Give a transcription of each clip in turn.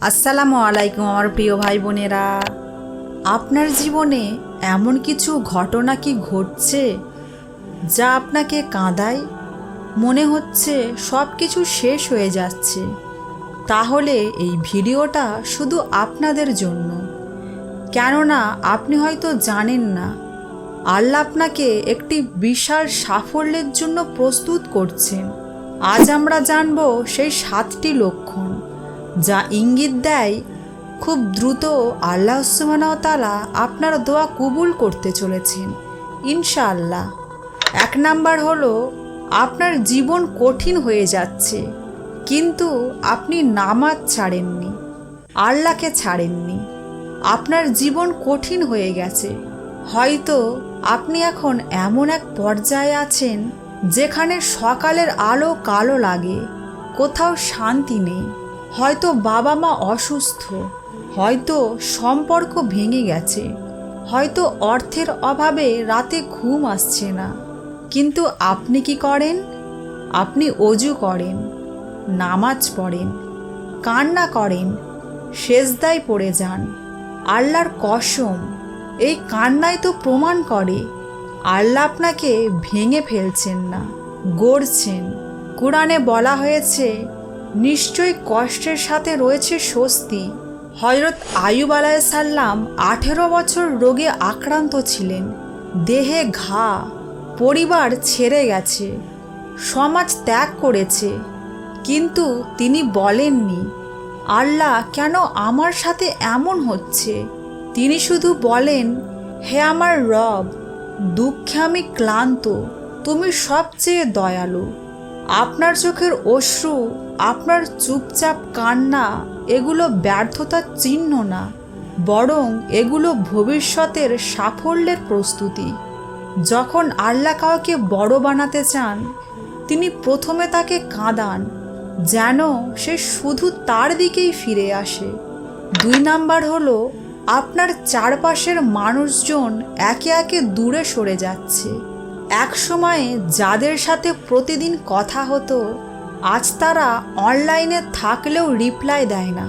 আসসালামু আলাইকুম আমার প্রিয় ভাই বোনেরা। আপনার জীবনে এমন কিছু ঘটনা কি ঘটছে যা আপনাকে কাঁদায়? মনে হচ্ছে সব কিছু শেষ হয়ে যাচ্ছে। তাহলে এই ভিডিওটা শুধু আপনাদের জন্য। কেননা আপনি হয়তো জানেন না, আল্লাহ আপনাকে একটি বিশাল সাফল্যের জন্য প্রস্তুত করছেন। আজ আমরা জানব সেই সাতটি লক্ষণ। যা ইঙ্গিত দেয়, খুব দ্রুত আল্লাহ তালা আপনার দোয়া কবুল করতে চলেছেন, ইনশাআল্লাহ। এক নাম্বার হলো, আপনার জীবন কঠিন হয়ে যাচ্ছে, কিন্তু আপনি নামাজ ছাড়েননি, আল্লাহকে ছাড়েননি, আপনার জীবন কঠিন হয়ে গেছে। হয়তো আপনি এখন এমন এক পর্যায়ে আছেন, যেখানে সকালের আলো কালো লাগে, কোথাও শান্তি নেই। হয়তো বাবা মা অসুস্থ, হয়তো সম্পর্ক ভেঙে গেছে, হয়তো অর্থের অভাবে রাতে ঘুম আসছে না। কিন্তু আপনি কি করেন? আপনি অজু করেন, নামাজ পড়েন, কান্না করেন, সেজদায় পড়ে যান, আল্লাহর কসম, এই কান্নাই তো প্রমাণ করে, আল্লাহ আপনাকে ভেঙে ফেলছেন না, গড়ছেন। কোরআনে বলা হয়েছে নিশ্চয়ই কষ্টের সাথে রয়েছে স্বস্তি। হজরত আয়ুব আলাইসাল্লাম আঠেরো বছর রোগে আক্রান্ত ছিলেন। দেহে ঘা, পরিবার ছেড়ে গেছে, সমাজ ত্যাগ করেছে, কিন্তু তিনি বলেননি, আল্লাহ কেন আমার সাথে এমন হচ্ছে? তিনি শুধু বলেন, হে আমার রব, দুঃখে আমি ক্লান্ত, তুমি সবচেয়ে দয়ালু। আপনার চোখের অশ্রু আপনার চুপচাপ কান্না, এগুলো ব্যর্থতার চিহ্ন না, বরং এগুলো ভবিষ্যতের সাফল্যের প্রস্তুতি। যখন আল্লাহ কাউকে বড় বানাতে চান, তিনি প্রথমে তাকে কাঁদান, যেন সে শুধু তার দিকেই ফিরে আসে। দুই নাম্বার হলো, আপনার চারপাশের মানুষজন একে একে দূরে সরে যাচ্ছে। এক সময়ে যাদের সাথে প্রতিদিন কথা হতো আজ তারা অনলাইনে থাকলেও রিপ্লাই দেয় না।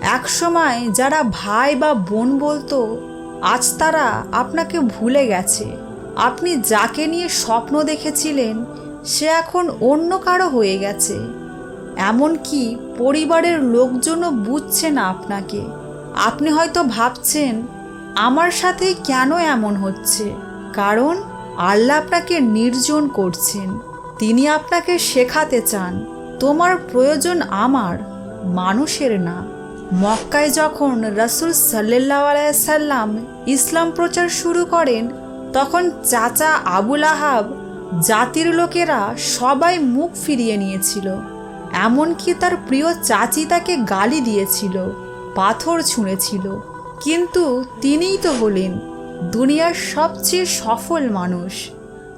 এক সময় যারা ভাই বা বোন বলতো, আজ তারা আপনাকে ভুলে গেছে। আপনি যাকে নিয়ে স্বপ্ন দেখেছিলেন, সে এখন অন্য কারও হয়ে গেছে। এমনকি পরিবারের লোকজনও বুঝছে না আপনাকে। আপনি হয়তো ভাবছেন, আমার সাথে কেন এমন হচ্ছে? কারণ আল্লাহ আপনাকে নির্জন করছেন। তিনি আপনাকে শেখাতে চান। তোমার প্রয়োজন আমার, মানুষের না। মক্কায় যখন রসুল সাল্লাহ আলাইসাল্লাম ইসলাম প্রচার শুরু করেন, তখন চাচা আবুল আহাব জাতির লোকেরা সবাই মুখ ফিরিয়ে নিয়েছিল। এমনকি তার প্রিয় চাচি তাকে গালি দিয়েছিল, পাথর ছুঁড়েছিল। কিন্তু তিনিই তো হলেন দুনিয়ার সবচেয়ে সফল মানুষ।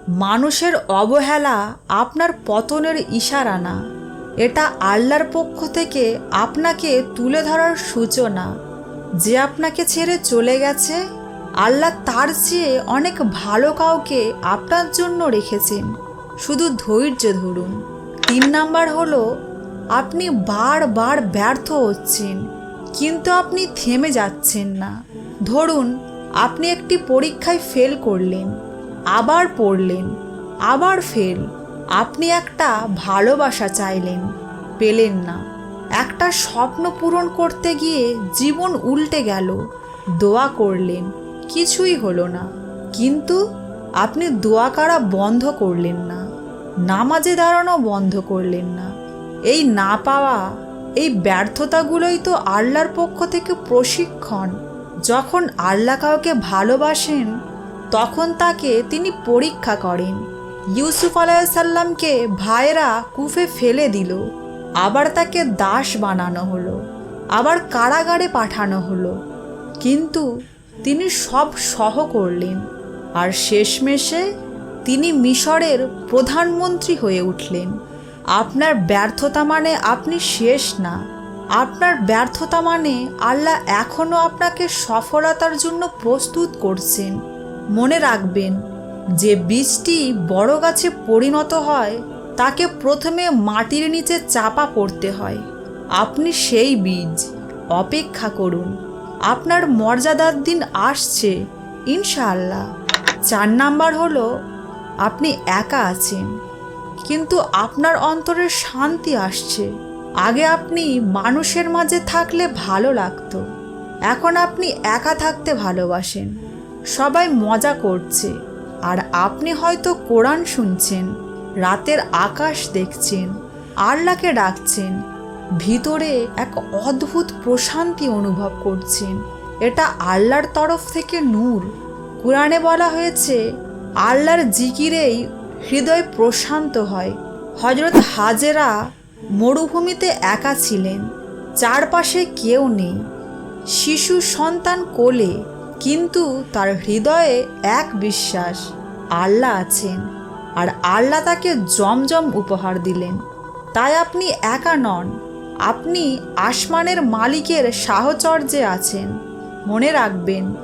মানুষের অবহেলা আপনার পতনের ইশারা না এটা আল্লাহর পক্ষ থেকে আপনাকে তুলে ধরার সূচনা। যে আপনাকে ছেড়ে চলে গেছে, আল্লাহ তার চেয়ে অনেক ভালো কাউকে আপনার জন্য রেখেছেন। শুধু ধৈর্য ধরুন। তিন নাম্বার হলো, আপনি বারবার ব্যর্থ হচ্ছেন, কিন্তু আপনি থেমে যাচ্ছেন না। ধরুন, আপনি একটি পরীক্ষায় ফেল করলেন। আবার পড়লেন, আবার ফেল আপনি একটা ভালোবাসা চাইলেন, পেলেন না। একটা স্বপ্ন পূরণ করতে গিয়ে জীবন উল্টে গেল। দোয়া করলেন, কিছুই হলো না। কিন্তু আপনি দোয়া করা বন্ধ করলেন না, নামাজে দাঁড়ানো বন্ধ করলেন না। এই না পাওয়া, এই ব্যর্থতাগুলোই তো আল্লাহর পক্ষ থেকে প্রশিক্ষণ। যখন আল্লাহ কাউকে ভালোবাসেন তখন তাকে তিনি পরীক্ষা করেন। ইউসুফ আলাইসাল্লামকে ভাইরা কুফে ফেলে দিল। আবার তাকে দাস বানানো হলো। আবার কারাগারে পাঠানো হলো। কিন্তু তিনি সব সহ করলেন। আর শেষমেশে তিনি মিশরের প্রধানমন্ত্রী হয়ে উঠলেন। আপনার ব্যর্থতা মানে আপনি শেষ না। আপনার ব্যর্থতা মানে আল্লাহ এখনও আপনাকে সফলতার জন্য প্রস্তুত করছেন। মনে রাখবেন, যে বীজটি বড় গাছে পরিণত হয়, তাকে প্রথমে মাটির নিচে চাপা পড়তে হয়। আপনি সেই বীজ অপেক্ষা করুন। আপনার মর্যাদার দিন আসছে, ইনশাআল্লাহ। চার নাম্বার হলো, আপনি একা আছেন, কিন্তু আপনার অন্তরে শান্তি আসছে। আগে আপনি মানুষের মাঝে থাকলে ভালো লাগতো, এখন আপনি একা থাকতে ভালোবাসেন। সবাই মজা করছে। আর আপনি হয়তো কোরআন শুনছেন, রাতের আকাশ দেখছেন, আল্লাহকে ডাকছেন, ভিতরে এক অদ্ভুত প্রশান্তি অনুভব করছেন। এটা আল্লাহর তরফ থেকে নূর। কোরআনে বলা হয়েছে, আল্লাহর জিকিরেই হৃদয় প্রশান্ত হয়। হজরত হাজেরা মরুভূমিতে একা ছিলেন, চারপাশে কেউ নেই। শিশু সন্তান কোলে কিন্তু তার হৃদয়ে এক বিশ্বাস, আল্লাহ আছেন। আর আল্লাহ তাকে জমজম উপহার দিলেন। তাই আপনি একা নন, আপনি আসমানের মালিকের সাহচর্যে আছেন। মনে রাখবেন,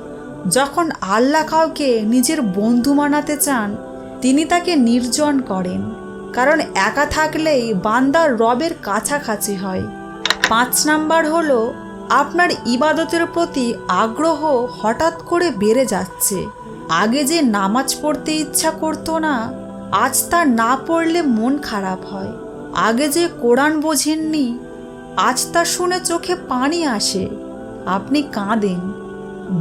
যখন আল্লাহ কাউকে নিজের বন্ধু মানাতে চান, তিনি তাকে নির্জন করেন। কারণ একা থাকলেই বান্দার রবের কাছাকাছি হয়। পাঁচ নাম্বার হলো আপনার ইবাদতের প্রতি আগ্রহ হঠাৎ করে বেড়ে যাচ্ছে। আগে যে নামাজ পড়তে ইচ্ছা করতো না, আজ তা না পড়লে মন খারাপ হয়। আগে যে কোরআন বোঝেননি, আজ তা শুনে চোখে পানি আসে। আপনি কাঁদেন,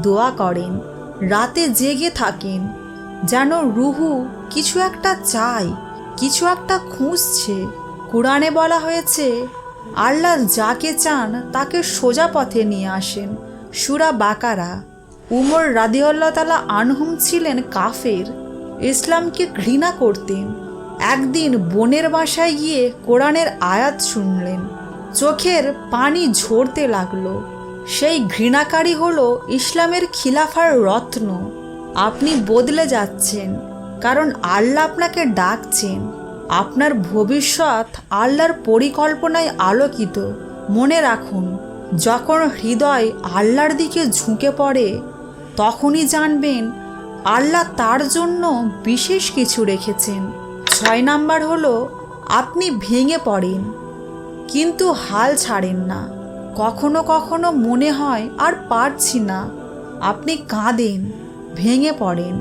দোয়া করেন, রাতে জেগে থাকেন, যেন রুহু কিছু একটা চায়, কিছু একটা খুঁজছে। কোরআনে বলা হয়েছে আল্লাহ যাকে চান তাকে সোজা পথে নিয়ে আসেন। সুরা বাকারা। উমর রাদিউল্লাহ তালা আনহুম ছিলেন কাফের। ইসলামকে ঘৃণা করতেন। একদিন বোনের বাসায় গিয়ে কোরআনের আয়াত শুনলেন। চোখের পানি ঝরতে লাগল। সেই ঘৃণাকারী হলো ইসলামের খিলাফার রত্ন। আপনি বদলে যাচ্ছেন, কারণ আল্লাহ আপনাকে ডাকছেন। আপনার ভবিষ্যৎ আল্লাহর পরিকল্পনায় আলোকিত। মনে রাখুন, যখন হৃদয় আল্লাহর দিকে ঝুঁকে পড়ে, তখনই জানবেন, আল্লাহ তার জন্য বিশেষ কিছু রেখেছেন। ছয় নাম্বার হলো, আপনি ভেঙে পড়েন, কিন্তু হাল ছাড়েন না। কখনো কখনো মনে হয়, আর পারছি না। আপনি কাঁদেন, ভেঙে পড়েন।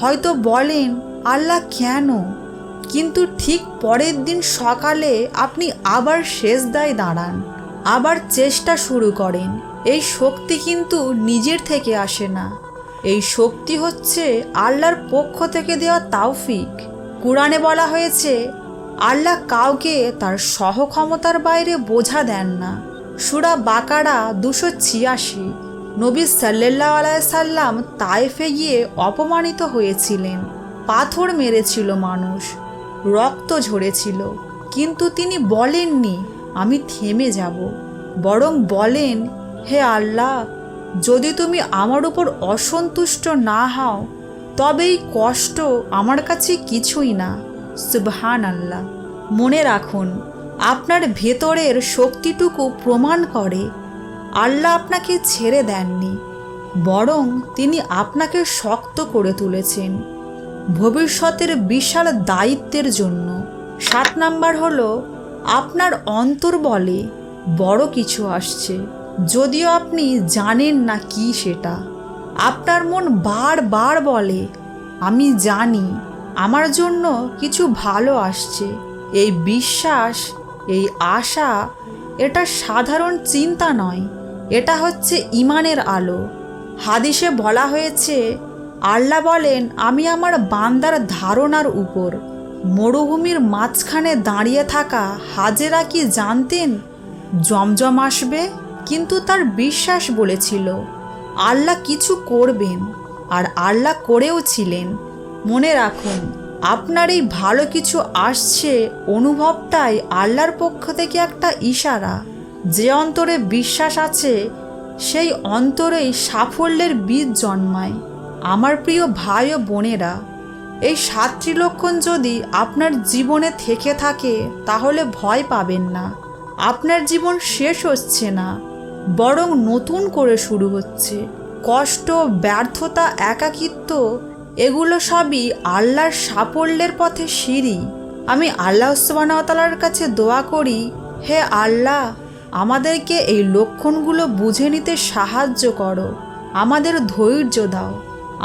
হয়তো বলেন, আল্লাহ কেন? কিন্তু ঠিক পরের দিন সকালে আপনি আবার শেষ দায় দাঁড়ান, আবার চেষ্টা শুরু করেন। এই শক্তি কিন্তু নিজের থেকে আসে না। এই শক্তি হচ্ছে আল্লাহর পক্ষ থেকে দেওয়া তাওফিক। কোরআনে বলা হয়েছে, আল্লাহ কাউকে তার সহক্ষমতার বাইরে বোঝা দেন না। সুরা বাকারা দুশো ছিয়াশি। নবী সাল্লাহ আলাইসাল্লাম তায়েফে গিয়ে অপমানিত হয়েছিলেন। পাথর মেরেছিল মানুষ। রক্ত ঝরেছিল। কিন্তু তিনি বলেননি, আমি থেমে যাব। বরং বলেন, হে আল্লাহ, যদি তুমি আমার উপর অসন্তুষ্ট না হও, তবে এই কষ্ট আমার কাছে কিছুই না। সুবহান আল্লাহ মনে রাখুন, আপনার ভেতরের শক্তিটুকু প্রমাণ করে, আল্লাহ আপনাকে ছেড়ে দেননি, বরং তিনি আপনাকে শক্ত করে তুলেছেন। ভবিষ্যতের বিশাল দায়িত্বের জন্য। সাত নাম্বার হলো, আপনার অন্তর বলে বড় কিছু আসছে। যদিও আপনি জানেন না কি সেটা। আপনার মন বারবার বলে, আমি জানি, আমার জন্য কিছু ভালো আসছে। এই বিশ্বাস, এই আশা, এটা সাধারণ চিন্তা নয়। এটা হচ্ছে ইমানের আলো। হাদিসে বলা হয়েছে আল্লাহ বলেন, আমি আমার বান্দার ধারণার উপর মরুভূমির মাঝখানে দাঁড়িয়ে থাকা হাজেরা কি জানতেন? জমজম আসবে? কিন্তু তার বিশ্বাস বলেছিল, আল্লাহ কিছু করবেন আর আল্লাহ করেও ছিলেন। মনে রাখুন, আপনার এই ভালো কিছু আসছে অনুভবটাই আল্লাহর পক্ষ থেকে একটা ইশারা। যে অন্তরে বিশ্বাস আছে, সেই অন্তরেই সাফল্যের বীজ জন্মায়। আমার প্রিয় ভাই ও বোনেরা, এই সাতটি লক্ষণ যদি আপনার জীবনে থেকে থাকে, তাহলে ভয় পাবেন না। আপনার জীবন শেষ হচ্ছে না, বরং নতুন করে শুরু হচ্ছে। কষ্ট, ব্যর্থতা, একাকিত্ব, এগুলো সবই আল্লাহর সাফল্যের পথে সিঁড়ি। আমি আল্লাহ সুবাহতালার কাছে দোয়া করি, হে আল্লাহ, আমাদেরকে এই লক্ষণগুলো বুঝে নিতে সাহায্য করো, আমাদের ধৈর্য দাও।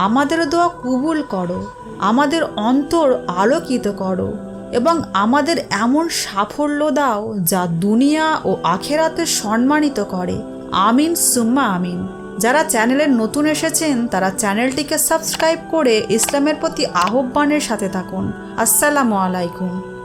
আমাদের দোয়া কবুল করো, আমাদের অন্তর আলোকিত করো এবং আমাদের এমন সাফল্য দাও যা দুনিয়া ও আখেরাতে সম্মানিত করে। আমিন, সুম্মা আমিন। যারা চ্যানেলে নতুন এসেছেন, তারা চ্যানেলটিকে সাবস্ক্রাইব করে ইসলামের প্রতি আহ্বানের সাথে থাকুন। আসসালামু আলাইকুম।